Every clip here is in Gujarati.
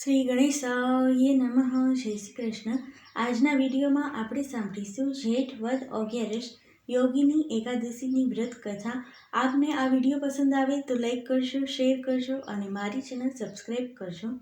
શ્રી ગણેશાય નમઃ. જય શ્રી કૃષ્ણ. આજના વિડીયોમાં આપણે સાંભળીશું જેઠ વદ અગિયારસ યોગીની એકાદશીની વ્રત કથા. આપને આ વીડિયો પસંદ આવે તો લાઈક કરશો શેર કરશો અને મારી ચેનલ સબસ્ક્રાઈબ કરશો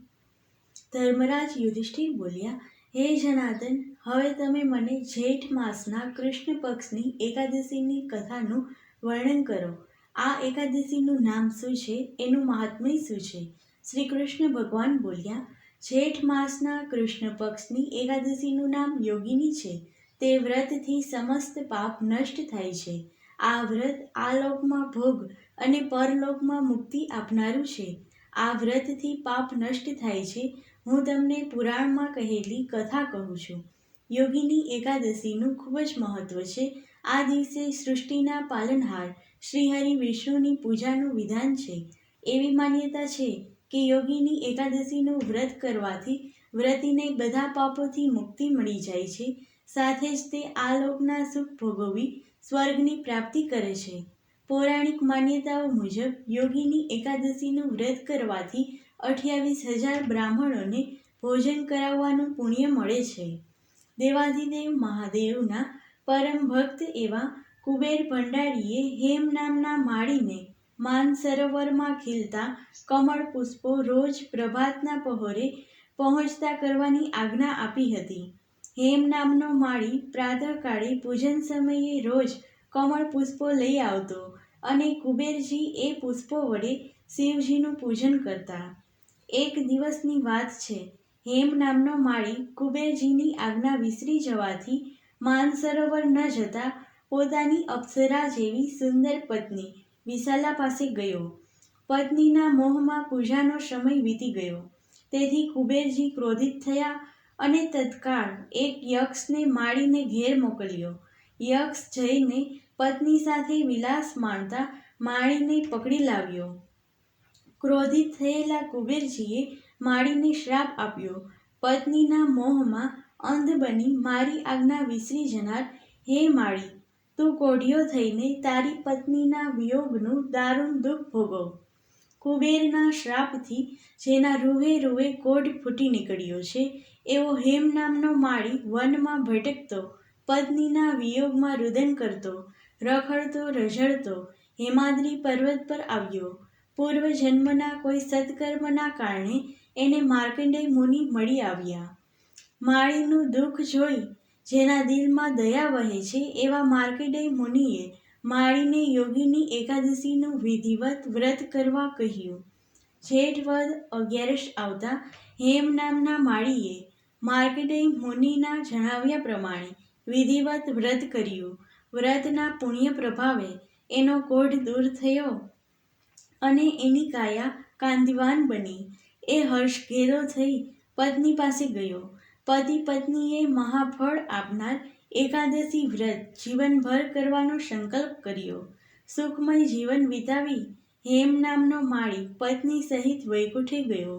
ધર્મરાજ યુધિષ્ઠિર બોલ્યા, હે જનાર્દન, હવે તમે મને જેઠ માસના કૃષ્ણ પક્ષની એકાદશીની કથાનું વર્ણન કરો. આ એકાદશીનું નામ શું છે? એનું મહાત્મય શું છે? શ્રી કૃષ્ણ ભગવાન બોલ્યા જેઠ માસના કૃષ્ણ પક્ષની એકાદશીનું નામ યોગિની છે. તે વ્રતથી સમસ્ત પાપ નષ્ટ થાય છે. આ વ્રત આ લોકમાં ભોગ અને પરલોકમાં મુક્તિ આપનારું છે. આ વ્રતથી પાપ નષ્ટ થાય છે. હું તમને પુરાણમાં કહેલી કથા કહું છું. યોગીની એકાદશીનું ખૂબ જ મહત્વ છે. આ દિવસે સૃષ્ટિના પાલનહાર શ્રીહરિ વિષ્ણુની પૂજાનું વિધાન છે. એવી માન્યતા છે કે યોગીની એકાદશીનું વ્રત કરવાથી વ્રતીને બધા પાપોથી મુક્તિ મળી જાય છે. સાથે જ તે આ લોકના સુખ ભોગવી સ્વર્ગની પ્રાપ્તિ કરે છે. પૌરાણિક માન્યતાઓ મુજબ યોગીની એકાદશીનું વ્રત કરવાથી અઠ્યાવીસ હજાર બ્રાહ્મણોને ભોજન કરાવવાનું પુણ્ય મળે છે. દેવાધિદેવ મહાદેવના પરમ ભક્ત એવા કુબેર ભંડારીએ હેમ નામના માળીને માન સરોવરમાં ખીલતા કમળ પુષ્પો રોજ પ્રભાતના પહોરે પહોંચતા કરવાની આજ્ઞા આપી હતી. હેમ નામનો માળી પ્રાતઃકાળે પૂજન સમયે રોજ કમળ પુષ્પો લઈ આવતો અને કુબેરજી એ પુષ્પો વડે શિવજીનું પૂજન કરતા. એક દિવસની વાત છે. હેમ નામનો માળી કુબેરજીની આજ્ઞા વિસરી જવાથી માનસરોવર ન જતા પોતાની અપ્સરા જેવી સુંદર પત્ની વિશાલા પાસે ગયો. પત્નીના મોહમાં પૂજાનો સમય વીતી ગયો. તેથી કુબેરજી ક્રોધિત થયા અને તત્કાળ એક યક્ષને માળીને ઘેર મોકલ્યો. યક્ષ જઈને પત્ની સાથે વિલાસ માણતા માળીને પકડી લાવ્યો. ક્રોધિત થયેલા કુબેરજીએ માળીને શ્રાપ આપ્યો. પત્નીના મોહમાં અંધ બની મારી આજ્ઞા વિસરી જનાર. હે માળી તું કોઢિયો થઈને તારી પત્નીના વિયોગનું દારૂણ દુઃખ ભોગવ. કુબેરના શ્રાપથી જેના રૂવે રૂવે કોઢ ફૂટી નીકળ્યો છે, એવો હેમ નામનો માળી વનમાં ભટકતો, પત્નીના વિયોગમાં રુદન કરતો, રખડતો, રઝળતો, હેમાદ્રી પર્વત પર આવ્યો. પૂર્વ જન્મના કોઈ સત્કર્મના કારણે એને માર્કંડેય મુનિ મળી આવ્યા. માળીનું દુઃખ જોઈ જેના દિલમાં દયા વહે છે, એવા માર્કંડેય મુનિએ માળીને યોગીની એકાદશીનું વિધિવત વ્રત કરવા કહ્યું. જેઠ વદ અગિયારસ આવતા હેમ નામના માળીએ માર્કંડેય મુનિના જણાવ્યા પ્રમાણે વિધિવત વ્રત કર્યું. વ્રતના પુણ્ય પ્રભાવે એનો કોઢ દૂર થયો અને એની કાયા કાંતિવાન બની. એ હર્ષ ઘેરો થઈ પત્ની પાસે ગયો. પતિ પત્નીએ મહાફળ આપનાર એકાદશી વ્રત જીવનભર કરવાનો સંકલ્પ કર્યો. સુખમય જીવન વિતાવી હેમ નામનો માળી પત્ની સહિત વૈકુંઠે ગયો.